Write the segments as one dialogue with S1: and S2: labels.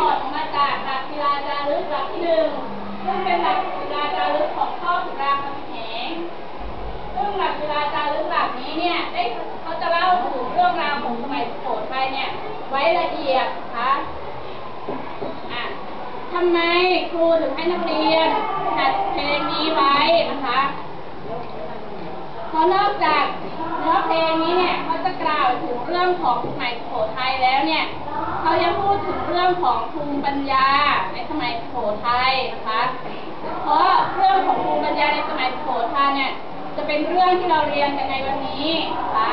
S1: ออดออกมาจากหลักกีฬาจารึกหลักที่หนึ่งซึ่งเป็นหลักกีฬาจารึกของพ่อสุรามคำแหงซึ่งหลักกีฬาจารึกหลักนี้เนี่ยได้เขาจะเล่าถึงเรื่องราวของสมัยสุโขทัยเนี่ย ไว้ละเอียดนะคะอะทำไมครูถึงให้นักเรียนหัดเพลงนี้ไว้ ราะนอกจากเนื้อเพลงนี้เนี่ยเขาจะกล่าวถึงเรื่องของสมัยสุโขทัยแล้วเนี่ยเขายังพูดถึงเรื่องของภูมิปัญญาในสมัยสุโขทัยนะคะ เพราะเรื่องของภูมิปัญญาในสมัยสุโขทัยเนี่ยจะเป็นเรื่องที่เราเรียนกันในวันนี้นะคะ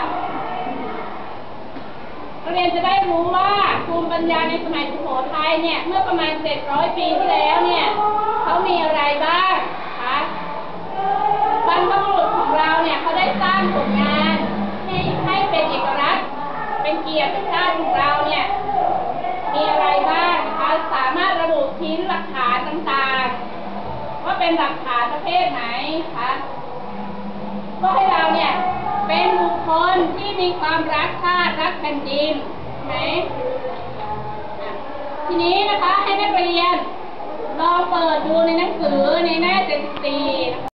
S1: เรียนจะได้รู้ว่าภูมิปัญญาในสมัยสุโขทัยเนี่ยเมื่อประมาณ 700 ปีที่แล้วเนี่ยเขามีอะไรบ้างนะคะ บรรพบุรุษของเราเนี่ยเขาได้สร้างผลงานให้ให้เป็นเอกลักษณ์ เป็นเกี ยรติชาติของเราเนี่ยมีอะไรบ้างนะคะสามารถระบุชิ้นหลักฐานต่างๆ ว่าเป็นหลักฐานประเภทไหนคะก็ให้เราเนี่ยเป็นบุคคลที่มีความรักชาติรักแผ่นดินใช่ไหมทีนี้นะคะให้นักเรียนลองเปิดดูในหนังสือในหน้า74